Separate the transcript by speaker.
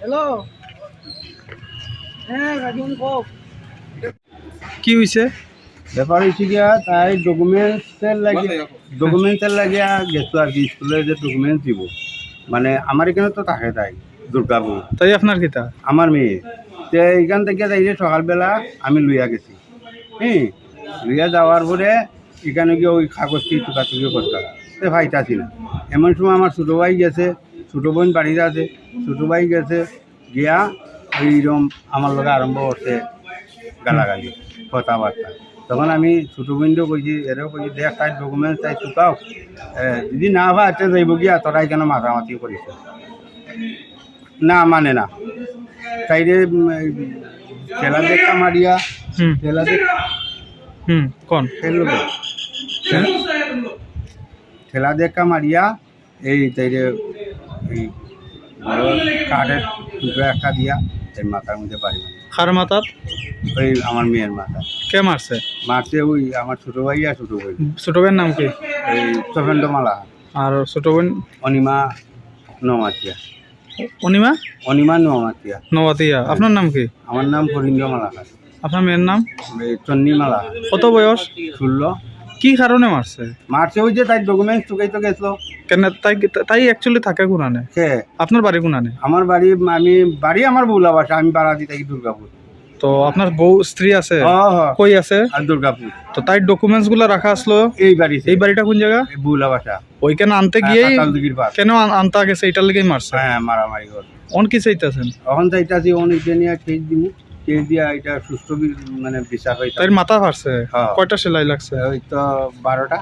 Speaker 1: Hello হ্যাঁ রাজন cock
Speaker 2: কি হয়েছে
Speaker 3: ব্যাপার হচ্ছে গিয়া তাই ডকুমেন্টসের লাগে ডকুমেন্টসের লাগিয়া গেছো। আর কি স্কুলের যে ডকুমেন্টস দিব। মানে আমার এখানে তো থাকে তাই দুর্গাপুর
Speaker 2: তাই আপনার কিতা?
Speaker 3: আমার মেয়ে। তো এইখান থেকে তাই যে সকালবেলা আমি লইয়া গেছি। হ্যাঁ লইয়া যাওয়ার পরে এখানে গিয়ে ওই কাগজটি টুকাটুকি করতাম সে ভাইতাছি না এমন সময় আমার ছোটো ভাই গেছে ছোটো বোন বাড়িতে আছে ছোটো ভাই গেছে গিয়া ওইরকম আমার লগে আরম্ভ করছে গালাগালি কথাবার্তা। তখন আমি ছোটো বোনকেও কইছি এরও কইছি দেখ তাই ডকুমেন্টস তাই চুকাও যদি না হয় আচ্ছা যাইব গিয়া তোরাই কেন মাথামাতি করিস? না মানে না। তাইরে খেলা দেখা মারিয়া খেলা দেখ
Speaker 2: হুম কোন?
Speaker 3: খেললো খেলা দেখা মারিয়া এই তাইরে এই বড় কাঠের টুকরা একটা দিয়া এই মাথার মধ্যে
Speaker 2: খার মাথার?
Speaker 3: ওই আমার মেয়ের মাথা।
Speaker 2: কে মারছে?
Speaker 3: মারছে ওই আমার ছোটো ভাই আর ছোটো ভাই
Speaker 2: ছোট বোন নাম কি?
Speaker 3: এই চফেন্দ্র মালা।
Speaker 2: আর ছোট বোন?
Speaker 3: অনিমা নমাতিয়া
Speaker 2: অনিমা?
Speaker 3: অনিমা নমাতিয়া
Speaker 2: নবাতিয়া আপনার নাম কি?
Speaker 3: আমার নাম ফরিন্দ্র মালা
Speaker 2: আপনার মেয়ের নাম?
Speaker 3: চন্নি মালা
Speaker 2: কত বয়স?
Speaker 3: ষোলো।
Speaker 2: কি কারণে মারছে?
Speaker 3: মারছে ওই যে তাই ডকুমেন্টস টুকাই তো গেছিল।
Speaker 2: কেন তাই তাই অ্যাকচুয়ালি থাকে কোনানে?
Speaker 3: সে
Speaker 2: আপনার বাড়ি কোনানে?
Speaker 3: আমার বাড়ি আমি বাড়ি আমার বউলা বাসা আমি বাড়া দিই থাকি দুর্গাপুর।
Speaker 2: তো আপনার বউ স্ত্রী আছে? কই আছে?
Speaker 3: আর দুর্গাপুর।
Speaker 2: তো তাই ডকুমেন্টসগুলো রাখা আসলো?
Speaker 3: এই বাড়ি
Speaker 2: এই বাড়িটা কোন জায়গা?
Speaker 3: এই বউলা বাসা।
Speaker 2: ওইখানে আনতে
Speaker 3: গিয়ে
Speaker 2: কেন আন- আনতে গেছে এটার লেগেই মারছে?
Speaker 3: হ্যাঁ মারামারি কর।
Speaker 2: অন কি চাইতেছেন?
Speaker 3: তো এটা অন এটা নিয়ে কেস দিব কে দিয়া এটা সুস্থ মানে বিচার হয়
Speaker 2: তার মাথা
Speaker 3: ফাটছে
Speaker 2: কয়টা সেলাই লাগছে?
Speaker 3: ওই তো বারোটা